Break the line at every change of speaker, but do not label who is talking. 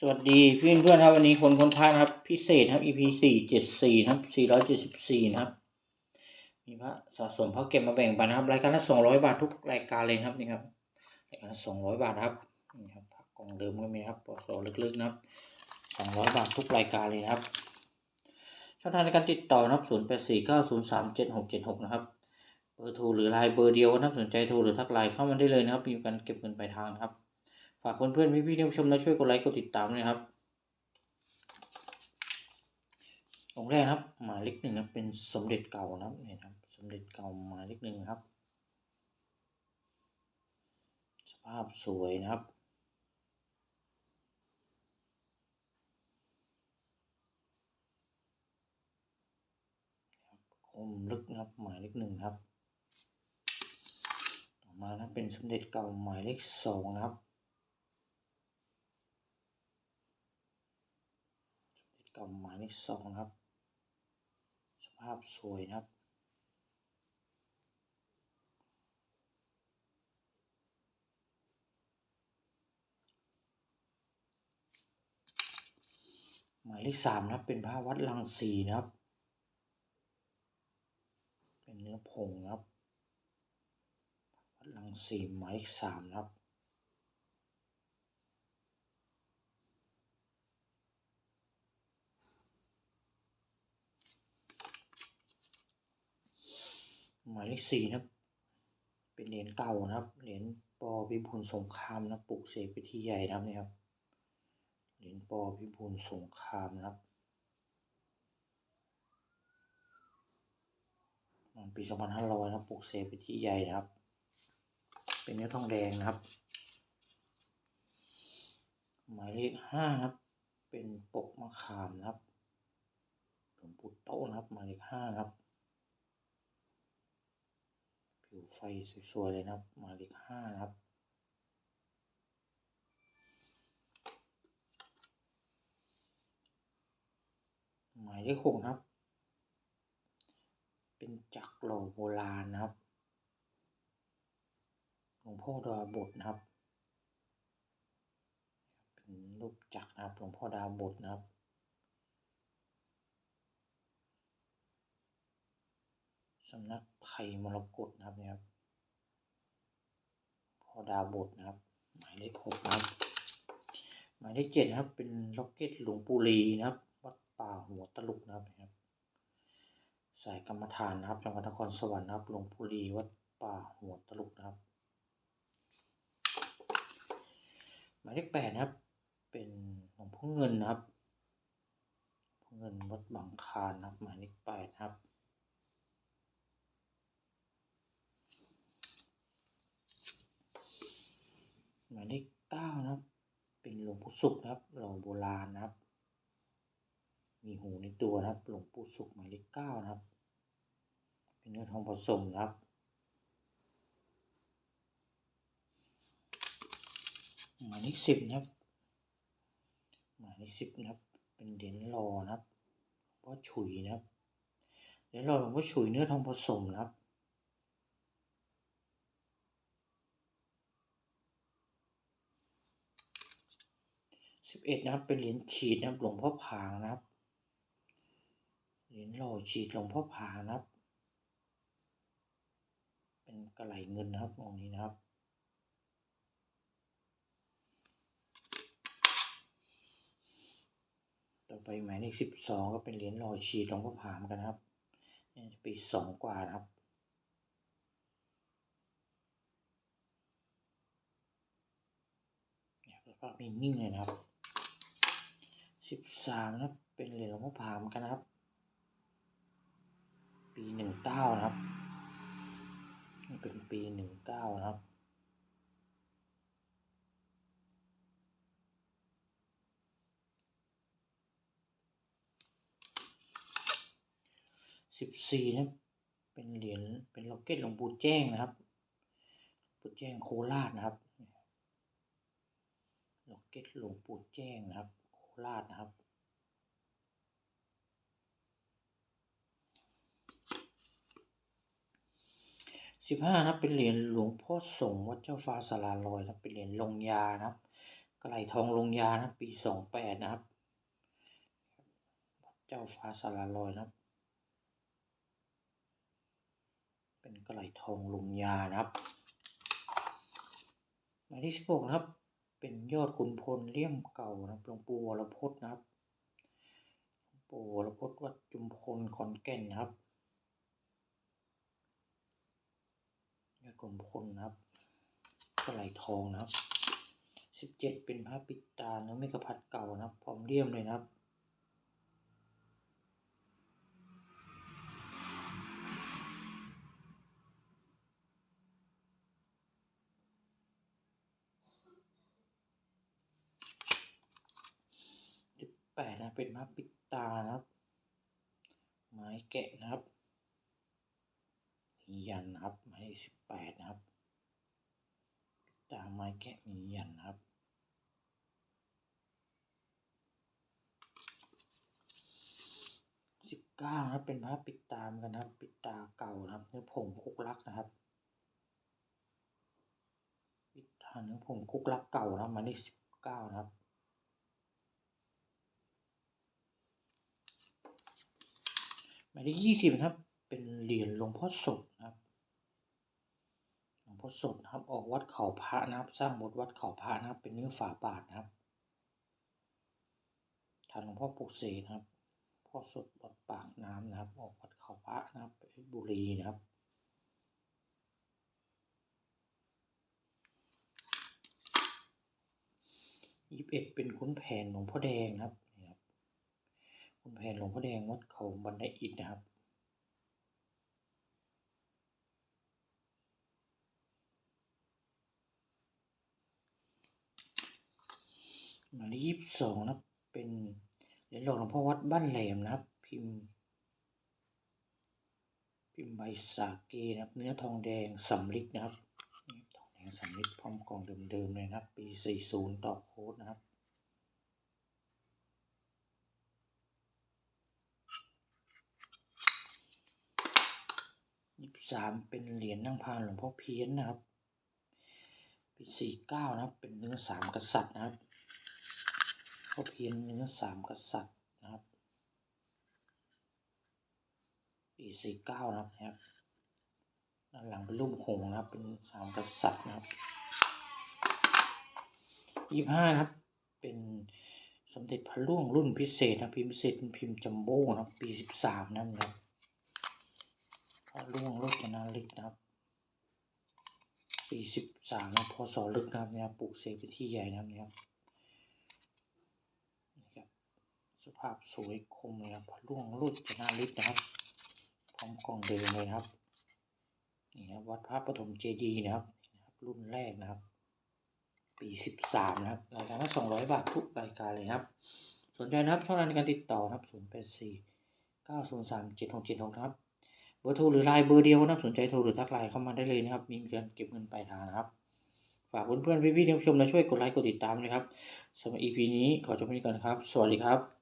สวัสดีเพื่อนเพื่อนๆครับวันนี้คนคนพานะครับ พิเศษครับ EP สี่เจ็ดสี่นะครับสี่ร้อยเจ็ดสิบสี่นะครับ มีพระสะสมพระเก็บมาแบ่งปันนะครับ รายการละสองร้อยบาททุกรายการเลยครับนี่ครับรายการละสองร้อยบาทครับนี่ครับพระกล่องเดิมก็มีครับปสลึกๆนะครับสองร้อยบาททุกรายการเลยครับช่องทางในการติดต่อนะครับศูนย์แปดสี่เก้าศูนย์สามเจ็ดหกเจ็ดหกนะครับเบอร์โทรหรือไลน์เบอร์เดียวนะครับสนใจโทรหรือทักไลน์เข้ามาได้เลยนะครับมีการเก็บเงินปลายทางครับากเพื่อนๆพี่ๆที่ผู้ชมนะช่วยกดไลค์กดติดตามด้วยนะครับองค์แรกนะครับ หมายเลขหนึ่งนะเป็นสมเด็จเก่านะครับนี่นะครับ สมเด็จเก่าหมายเลขหนึ่งครับ สภาพสวยนะครับคมลึกนะครับหมายเลขหนึ่งครับ ต่อมานะเป็นสมเด็จเก่าหมายเลขสองนะครับ สมเด็จเก่าหมายเลขสองนะครับ สภาพสวยนะครับ หมายเลขสามนะครับ เป็นพระวัดลังสีนะครับ เป็นเนื้อผงนะครับ วัดลังสีหมายเลขสามนะครับ มายเลขสี่นะครับ เป็นเหรียญเก่านะครับ เหรียญปอพิบูลสงครามนะปลูกเสกไปที่ใหญ่นะครับนี่ครับ เหรียญปอพิบูลสงครามนะครับปี2500นะครับปลูกเสกไปที่ใหญ่นะครับ เป็นเนื้อทองแดงนะครับหมายเลขห้านะครับ เป็นปกมะขามนะครับหลวงปู่โตนะครับหมายเลขห้านะครับ ผิว ไฟสวยๆเลยนะครับ หมายเลขห้านะครับ หมายเลขหกนะครับ เป็นจักรหล่อโบราณนะครับ หลวงพ่อดาบทนะครับ เป็นรูปจักรนะครับ หลวงพ่อดาบทนะครับ สำนักไผ่มรกตนะครับเนี่ยครับพอดาบทนะครับ หมายเลขหกนะครับ หมายเลขเจ็ดนะครับ เป็นล็อกเก็ตหลวงปู่ลีนะครับ วัดป่าหัวตะลุกนะครับนะครับ สายกรรมฐานนะครับจังหวัดนครสวรรค์นะครับหลวงปู่ลีวัดป่าหัวตะลุกนะครับ หมายเลขแปดนะครับ เป็นหลวงพ่อเงินนะครับพ่อเงินวัดบางคานนะครับหมายเลขแปดนะครับ มายเลขเก้านะครับ เป็นหลวงปู่สุขนะครับหล่อโบราณนะครับ มีหูในตัวนะครับ หลวงปู่สุขหมายเลขเก้านะครับ เป็นเนื้อทองผสมนะครับหมายเลขสิบนะครับ หมายเลขสิบนะครับ เป็นเหรียญหล่อนะครับหลวงพ่อฉุยนะครับเหรียญหล่อหลวงพ่อฉุยเนื้อทองผสมนะครับ สิบเอ็ดนะครับ เป็นเหรียญขีดนะครับหลวงพ่อผางนะครับ เหรียญหล่อฉีดหลวงพ่อผางนะครับ เป็นกระไหลเงินนะครับองนี้นะครับต่อไปหมายเลขสิบสองก็เป็นเหรียญหล่อฉีดหลวงพ่อผางเหมือนกันนะครับนี่จะปีสองกว่านะครับ เนี่ยสภาพนิ่งๆเลยนะครับ สิบสามนะครับ เป็นเหรียญหลวงพ่อผามกันนะครับ ปีหนึ่งเก้านะครับนี่เป็นปีหนึ่งเก้านะครับสิบสี่นะเป็นเหรียญเป็นล็อกเก็ตหลวงปู่แจ้งนะครับปู่แจ้งโคราชนะครับล็อกเก็ตหลวงปู่แจ้งนะครับ ราชนะครับ สิบห้านะเป็นเหรียญหลวงพ่อสงวัดเจ้าฟ้าสาราลอยนะเป็นเหรียญลงยานะครับกระไหลทองลงยานะปีสองแปดนะครับเจ้าฟ้าสาราลอยนะครับ เป็นกระไหลทองลงยานะครับหมายที่สิบหกนะครับ เป็นยอดขุนพลเลี่ยมเก่านะครับหลวงปู่วรพจน์นะครับหลวงปู่วรพจน์วัดจุมพลขอนแก่นนะครับยอดขุนพลนะครับกระไหลทองนะครับสิบเจ็ดเป็นพระปิดตาเนื้อไมกะพัดเก่านะครับพร้อมเลี่ยมเลยนะครับ สิบแปดนะ เป็นพระปิดตานะครับ ไม้แกะนะครับมียันนะครับไม้สิบแปดนะครับปิดตาไม้แกะมียันนะครับสิบเก้านะครับเป็นพระปิดตามกันนะครับ ปิดตาเก่านะครับเนื้อผงคุกลักนะครับ ปิดตาเนื้อผงคุกลักเก่านะหมายเลขสิบเก้านะครับ มายเลขยี่สิบครับ เป็นเหรียญหลวงพ่อสดนะครับหลวงพ่อสดนะครับ ออกวัดเขาพระนะครับ สร้างบทวัดเขาพระนะครับ เป็นเนื้อฝาบาทนะครับทางหลวงพ่อปุกเสนะครับ พ่อสดวัดปากน้ำนะครับ ออกวัดเขาพระนะครับเพชรบุรีนะครับยี่สิบเอ็ดเป็นขุนแผนหลวงพ่อแดงครับ แผนหลวงพ่อแดงวัดเขาบันไดอิฐนะครับ หมายเลขยี่สิบสองนะเป็นเหรียญหลวงพ่อวัดบ้านแหลมนะครับ พิมพ์ พิมพ์ใบสาเกนะครับ เนื้อทองแดงสำริดนะครับทองแดงสำริดพร้อมกล่องเดิมๆเลยนะครับ ปีสี่ศูนย์ต่อโค้ดนะครับ ยี่ สามเป็นเหรียญนั่งพานหลวงพ่อเพี้ยนนะครับ ปีสี่เก้านะครับ เป็นเนื้อสามกษัตริย์นะครับพ่อเพี้ยนเนื้อสามกษัตริย์นะครับ ปีสี่เก้านะครับด้านหลังเป็นรูปหงส์นะครับ เป็นสามกษัตริย์นะครับยี่ห้านะครับ เป็นสมเด็จพระล่วงรุ่นพิเศษนะพิมพ์พิเศษเป็นพิมพ์จัมโบ้นะครับปีสิบสามนะครับ พระล่วงโรจนาฤทธิ์นะครับปีสิบสามนะพศลึกนะครับเนี่ยปลูกเสกเป็นที่ใหญ่นะครับเนี่ยครับนี่ครับสภาพสวยคมเลยครับพระล่วงโรจนาฤทธิ์นะครับพร้อมกล่องเดิมเลยนะครับนี่นะครับวัดพระปฐมเจดีย์นะครับนี่ครับ รุ่นแรกนะครับ ปีสิบสามนะครับรายการละสองร้อยบาททุกรายการเลยครับ สนใจนะครับช่องทางในการติดต่อนะครับศูนย์แปดสี่เก้าศูนย์สามเจ็ดหกเจ็ดหกครับ บอร์โทรหรือไลน์เบอร์เดียวนะครับสนใจโทรหรือทักไลน์เข้ามาได้เลยนะครับ มีเงินเก็บเงินปลายทางนะครับ ฝากเพื่อนๆพี่ๆที่รับชมและช่วยกดไลค์กดติดตามนะครับสำหรับ EP นี้ขอจบไปก่อนครับ สวัสดีครับ